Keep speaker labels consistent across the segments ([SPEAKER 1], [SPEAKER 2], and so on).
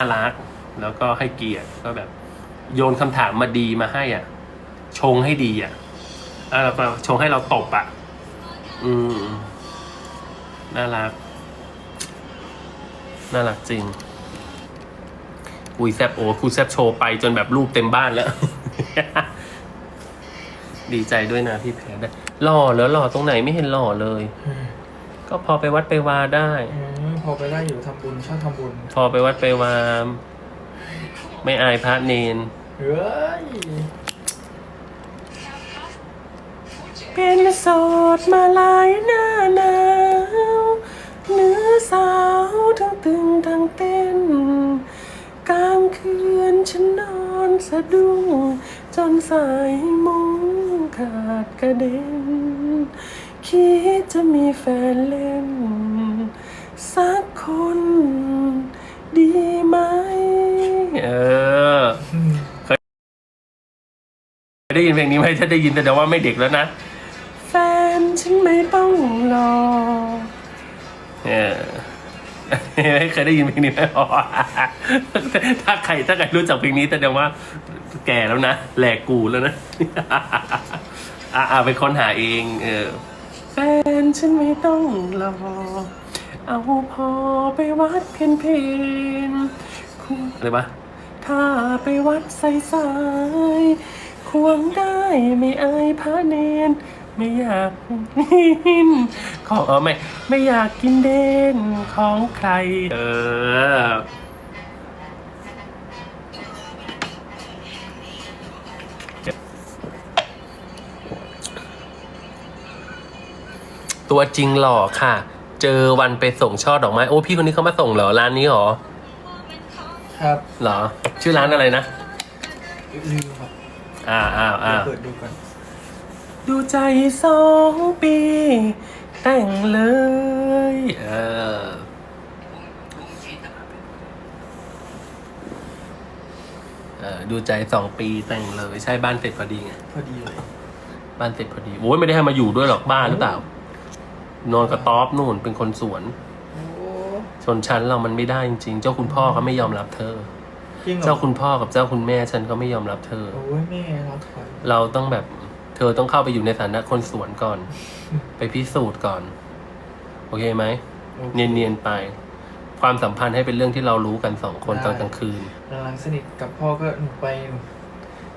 [SPEAKER 1] น่ารัก แล้วก็ให้เกียรติก็แบบ โยนคำถามมาดีมาให้อะ ชงให้ดีอะอะแล้วก็ชงให้เราตบอะ อืม น่ารัก น่ารักจริงคุยแซบโอ้คุยแซบโชว์ไปจนแบบรูปเต็มบ้านแล้ว ดีใจด้วยนะพี่แพ้ได้หล่อแล้วหล่อตรงไหนไม่เห็นหล่อเลย ก็พอไปวัดไปวาได้
[SPEAKER 2] พอไปได้อยู่ทำบุญชอบทำบุญ
[SPEAKER 1] พอไปวัดไปวาไม่อายพระเนน
[SPEAKER 2] เฮ้ย
[SPEAKER 1] เป็นโสดมาหลายหน้าหนาวเนื้อสาวทั้งตึงทั้งเต้น กลางคืนฉันนอนสะดุ้งจนสายมุ้งขาดกระเด็น คิดจะมีแฟนเล่น ได้ยินเพลงนี้ไหมถ้าได้ยินแต่เดี๋ยวว่าไม่เด็กแล้วนะ แฟนฉันไม่ต้องรอเออเคยได้ยินเพลงนี้ไหมอ๋อถ้าใครถ้าใครรู้จักเพลงนี้แต่เดี๋ยวว่า แก่แล้วนะแหลกกูแล้วนะอ่าอ่าไปค้นหาเอง เออ แฟนฉันไม่ต้องรอ เอาพอไปวัดเพียนเพนคุณอะไรปะถ้าไปวัดใส่สาย ควงได้ไม่อายพระเนนไม่อยากกินขอไม่ไม่อยากกินเด่นของใคร เออตัวจริงหล่อค่ะ เจอวันไปส่งช่อดอกไม้ โอ้พี่คนนี้เขามาส่งเหรอ ร้านนี้เหรอ
[SPEAKER 2] ครับ
[SPEAKER 1] เหรอ ชื่อร้านอะไรนะ
[SPEAKER 2] ลืมครับ
[SPEAKER 1] อ่าอ่าอ่า
[SPEAKER 2] เดี๋ยวเปิดดูก่อน
[SPEAKER 1] ดูใจสองปี แต่งเลย เออเออดูใจสองปีแต่งเลย ใช่บ้านเสร็จพอดีไง
[SPEAKER 2] พอดีเลย
[SPEAKER 1] บ้านเสร็จพอดีโอ้ยไม่ได้ให้มาอยู่ด้วยหรอกบ้านหรือเปล่า นอนกระต๊อบนู่นเป็นคนสวน
[SPEAKER 2] โอ้
[SPEAKER 1] ชนชั้นเรามันไม่ได้จริงๆ เจ้าคุณพ่อเขาไม่ยอมรับเธอ
[SPEAKER 2] จริงเหรอ
[SPEAKER 1] เจ้าคุณพ่อกับเจ้าคุณแม่ฉันก็ไม่ยอมรับเธอ
[SPEAKER 2] โอ้ยแม่รับขวัญ
[SPEAKER 1] เราต้องแบบเธอต้องเข้าไปอยู่ในฐานะคนสวนก่อน ไปพิสูจน์ก่อน โอเคไหม
[SPEAKER 2] โอค
[SPEAKER 1] เนียนๆไป ความสัมพันธ์ให้เป็นเรื่องที่เรารู้กันสองคนตอนกลางคืน
[SPEAKER 2] หลังๆสนิทกับพ่อก็หนูไปหนู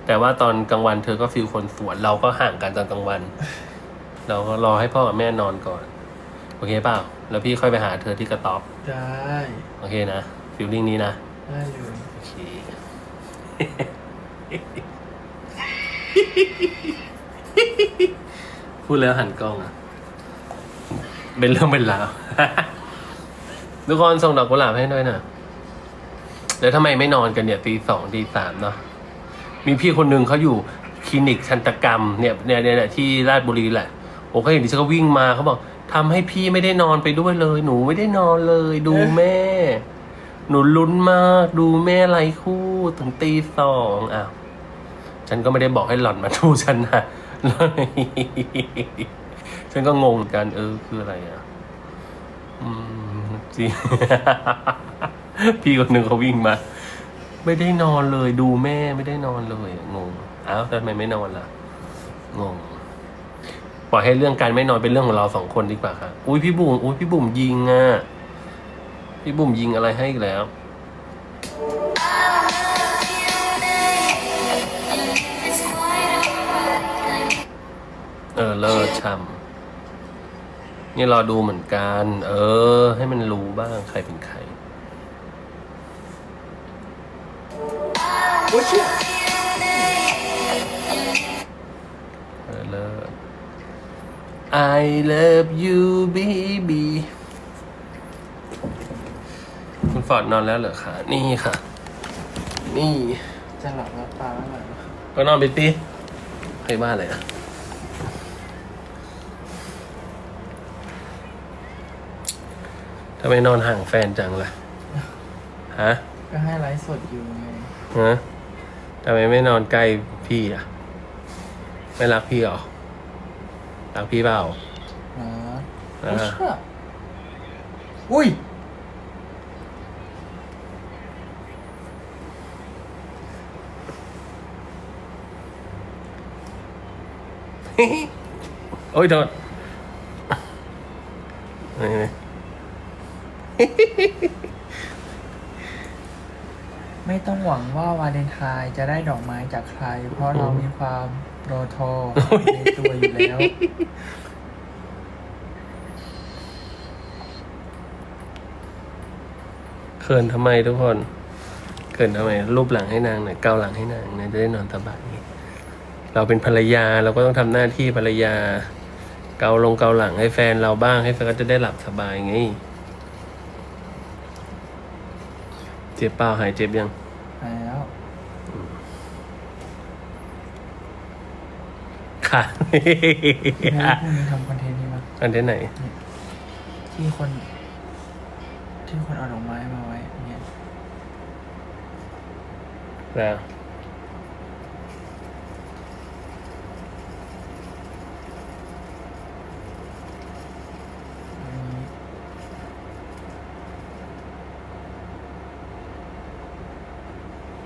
[SPEAKER 1] แต่ว่าตอนกลางวันเธอก็ฟิลคนสวน เราก็ห่างกันตอนกลางวัน เราก็รอให้พ่อกับแม่นอนก่อน โอเคเปล่า แล้วพี่ค่อยไปหาเธอที่กระต๊อบ
[SPEAKER 2] ได้
[SPEAKER 1] โอเคนะฟิลลิ่งนี้นะ
[SPEAKER 2] ได้เลย
[SPEAKER 1] โอเคพูดแล้วหันกล้องอะ เป็นเรื่องเป็นราวทุกคนส่งดอกกุหลาบให้ด้วยนะแล้วทำไมไม่นอนกันเนี่ยตีสองตีสามเนาะมีพี่คนหนึ่งเขาอยู่คลินิกชันตกรรมเนี่ยเนี่ยเนี่ยที่ราชบุรีแหละโอ้เขาเห็นดิฉันก็วิ่งมาเขาบอกทำให้พี่ไม่ได้นอนไปด้วยเลย หนูไม่ได้นอนเลย ดูแม่ หนูลุ้นมากดูแม่ไรคู่ถึงตีสองอ้าวฉันก็ไม่ได้บอกให้หล่อนมาดูฉันนะฉันก็งงเหมือนกันเออคืออะไรอะ อืมจริงพี่คนหนึ่งเขาวิ่งมา ไม่ได้นอนเลยดูแม่ไม่ได้นอนเลยงงอ้าวทำไมไม่นอนล่ะงงปล่อยให้เรื่องการไม่นอนเป็นเรื่องของเราสองคนดีกว่าค่ะอุ้ยพี่บุ๋มอุ้ยพี่บุ๋มยิงอะ พี่บุ๋มยิงอะไรให้อีกแล้ว เออ เลิศช่ำนี่รอดูเหมือนกัน เออ ให้มันรู้บ้างใครเป็นใคร
[SPEAKER 2] โอ้ยเชี่ย
[SPEAKER 1] เออเลิศ I love you baby คุณ ฟอร์ดนอนแล้วเหรอคะนี่ค่ะ นี่
[SPEAKER 2] จะหลับแล้วตาไม่หลับแล้ว
[SPEAKER 1] ก็นอนไปสิใครว่าอะไรอะทำไมนอนห่างแฟนจังล่ะ ฮะ
[SPEAKER 2] ก็ให้ไลฟ์สดอยู่ไง
[SPEAKER 1] ฮะทำไมไม่นอนใกล้พี่อะ ไม่รักพี่เหรอ รักพี่เปล่า
[SPEAKER 2] นะ
[SPEAKER 1] อ่า
[SPEAKER 2] โอ้ยเชี่ยอุ้ย
[SPEAKER 1] โอ้ยโดน
[SPEAKER 2] ไม่ต้องหวังว่าวาเลนไทน์จะได้ดอกไม้จากใคร เพราะเรามีความโรโทในตัวอยู่แล้ว
[SPEAKER 1] เขินทำไมทุกคน เขินทำไมรูปหลังให้นางหน่อยเกาหลังให้นางนะจะได้นอนสบาย เราเป็นภรรยาเราก็ต้องทำหน้าที่ภรรยา เกาลงเกาหลังให้แฟนเราบ้างให้แฟนก็จะได้หลับสบายไง เจ็บเปล่าหายเจ็บยัง
[SPEAKER 2] แล้ว
[SPEAKER 1] ค่ะ
[SPEAKER 2] พรุ่งนี้ทำคอนเทนต์นี้มา
[SPEAKER 1] อันที่ไหน
[SPEAKER 2] ที่คน ที่คนเอาดอกไม้มาไว้เนี่ย
[SPEAKER 1] แล้ว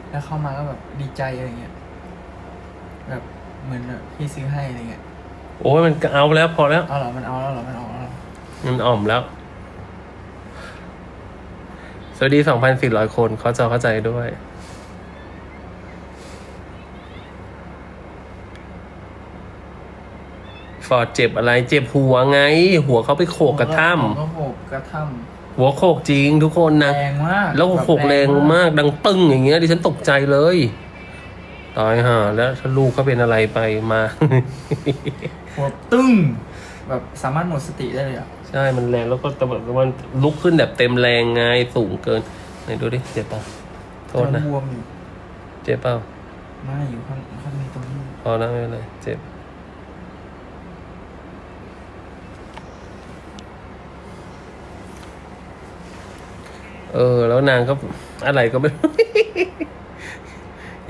[SPEAKER 2] แล้วเข้ามาก็แบบดีใจอะไรเงี้ยแบบเหมือนแบบพี่ซื้อให้อะไรเงี้ย
[SPEAKER 1] โอ้ยมันเอาแล้วพอแล้ว
[SPEAKER 2] เอาเหรอมันเอาแล้วเหรอมันเอาแล้วเหรอ
[SPEAKER 1] มันอ่อมแล้ว สวัสดี 2,400 คนเขาจะเข้าใจด้วย ฟอร์ดเจ็บอะไร เจ็บหัวไง หัวเขาไปโขกกระท่
[SPEAKER 2] ผมก็โขกกระท่ำ
[SPEAKER 1] หัวโขกจริงทุกคนำนะ
[SPEAKER 2] แรงมาก
[SPEAKER 1] แล้วโขกแรงมากดังปึ้งอย่างเงี้ยดิฉันตกใจเลย ตายห่าแล้วถ้าลูกเขาเป็นอะไรไปมา
[SPEAKER 2] หัวตึ้ง แบบสามารถหมดสติได้เลยอะ
[SPEAKER 1] ใช่ มันแรงแล้วก็แต่แบบมันลุกขึ้นแบบเต็มแรงไงสูงเกิน ไหนดูดิเจ็บเปล่าโทษนะ
[SPEAKER 2] บวมอยู่
[SPEAKER 1] เจ็บเปล่า
[SPEAKER 2] ไม่อยู่ข้างข้างในตรงนี้
[SPEAKER 1] พอแล้วไม่เป็นไรเจ็บ เออ แล้วนางก็อะไรก็ไม่รู้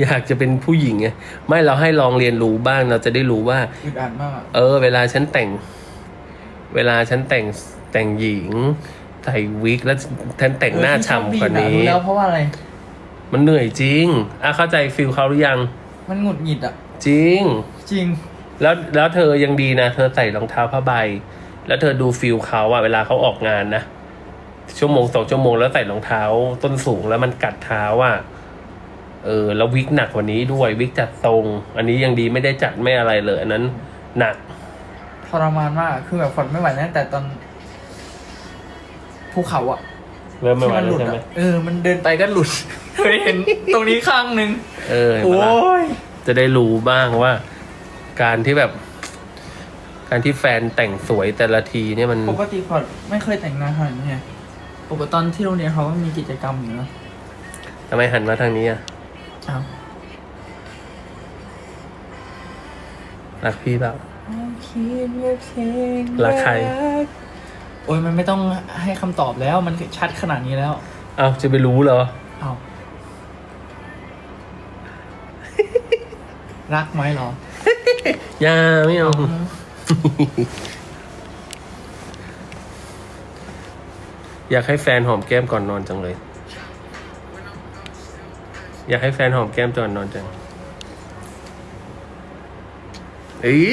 [SPEAKER 1] อยากจะเป็นผู้หญิงไงไม่เราให้ลองเรียนรู้บ้างเราจะได้รู้ว่า
[SPEAKER 2] อึดอัดมากอะ
[SPEAKER 1] เออ เวลาฉันแต่ง เวลาฉันแต่งแต่งหญิงใส่วิกแล้วฉันแต่งหน้าฉ่ำกว่า
[SPEAKER 2] เออที่ชอบ
[SPEAKER 1] นี้
[SPEAKER 2] บีบอะรู้แล้วเพราะว่าอะไร
[SPEAKER 1] มันเหนื่อยจริงอะเข้าใจฟิลเขาหรือยัง
[SPEAKER 2] มันหงุดหงิดอะ
[SPEAKER 1] จริง
[SPEAKER 2] จริง
[SPEAKER 1] แล้วแล้วเธอยังดีนะ เธอใส่รองเท้าผ้าใบ แล้วเธอดูฟิลเขาอะเวลาเขาออกงานนะ ชั่วโมงสองชั่วโมงแล้วใส่รองเท้าต้นสูงแล้วมันกัดเท้าอะเออแล้ววิกหนักกว่านี้ด้วยวิกจัดทรง อันนี้ยังดีไม่ได้จัดไม่อะไรเลยอันนั้น หนัก
[SPEAKER 2] ทรมานมากคือแบบฝนไม่ไหวตั้งแต่ตอนภูเขาอะ
[SPEAKER 1] เริ่มไม่
[SPEAKER 2] ที่
[SPEAKER 1] ไหว
[SPEAKER 2] มันห
[SPEAKER 1] แล้ว
[SPEAKER 2] ลุด
[SPEAKER 1] ใช่ไหม
[SPEAKER 2] อะเออ มันเดินไปก็หลุดเคยเห็นตรงนี้ข้างหนึ่ง
[SPEAKER 1] เออเห็น
[SPEAKER 2] โอ้
[SPEAKER 1] ปะล่ะ
[SPEAKER 2] ย
[SPEAKER 1] จะได้รู้บ้างว่า การที่แบบ การที่แฟนแต่งสวยแต่ละทีเนี่ยมัน
[SPEAKER 2] ปกติฝนไม่เคยแต่งหน้าขนาดนี้ไง ปกติตอนที่โรงเรียนเขาก็มีกิจกรรมอยู่นะ
[SPEAKER 1] ทำไมหันมาทางนี้อะ
[SPEAKER 2] อ้าว
[SPEAKER 1] รักพี่เปล่า
[SPEAKER 2] คิดว่าเพลง
[SPEAKER 1] รักใคร
[SPEAKER 2] โอ้ยมันไม่ต้องให้คำตอบแล้ว มันชัดขนาดนี้แล้ว
[SPEAKER 1] เอาจะไปรู้เหรอ
[SPEAKER 2] เอารักไหมเหรอ
[SPEAKER 1] อย่าไม่เอา อยากให้แฟนหอมแก้มก่อนนอนจังเลย อยากให้แฟนหอมแก้มก่อนนอนจังเอ้ย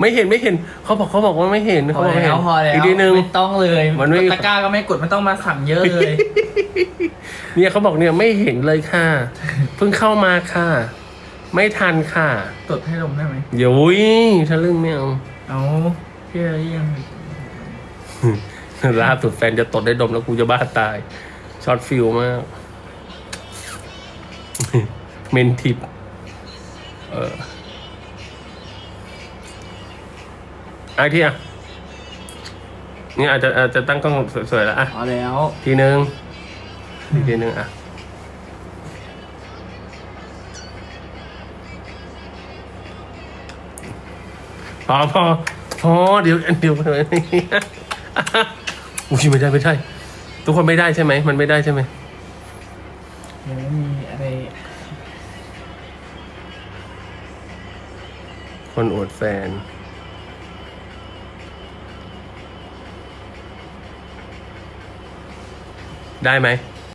[SPEAKER 1] ไม่เห็นไม่เห็น เขาบอกเขาบอกว่าไม่เห็น
[SPEAKER 2] พ
[SPEAKER 1] เขา
[SPEAKER 2] อ
[SPEAKER 1] บอกไม่
[SPEAKER 2] แล้
[SPEAKER 1] เห็น
[SPEAKER 2] วพอแล้ว
[SPEAKER 1] อีกทีนึง
[SPEAKER 2] ไม่ต้องเลย
[SPEAKER 1] มันไม่
[SPEAKER 2] ตะกร้าก็ไม่กดไม่ต้องมาสั่งเยอะเลย
[SPEAKER 1] เนี่ยเขาบอกเนี่ยไม่เห็นเลยค่ะ เพิ่งเข้ามาค่ะ ไม่ทันค่ะ
[SPEAKER 2] กดให้ลมได้ไหม
[SPEAKER 1] เดี๋ยวอุ้ยทะลึ่งไม่เอา
[SPEAKER 2] เอาพี่อะไรยัง
[SPEAKER 1] ล่าสุดแฟนจะตดได้ดมแล้วกูจะบ้าตาย ช็อตฟิลมาก เมนทิปเออไอ้ที่อะนี่อาจจะอาจจะตั้งกล้องสวยๆแล้วอะ
[SPEAKER 2] พอแล้ว
[SPEAKER 1] ทีนึงอีกทีนึงอะ พอพอพอเดี๋ยวเดี๋ยวเดี๋ยว อุ้ยไม่ได้ไม่ได้ ทุกคนไม่ได้ใช่ไหม มันไม่ได้ใช่ไหม
[SPEAKER 2] เดี๋ยวมีอะไร
[SPEAKER 1] คนอวดแฟน ได้ไหม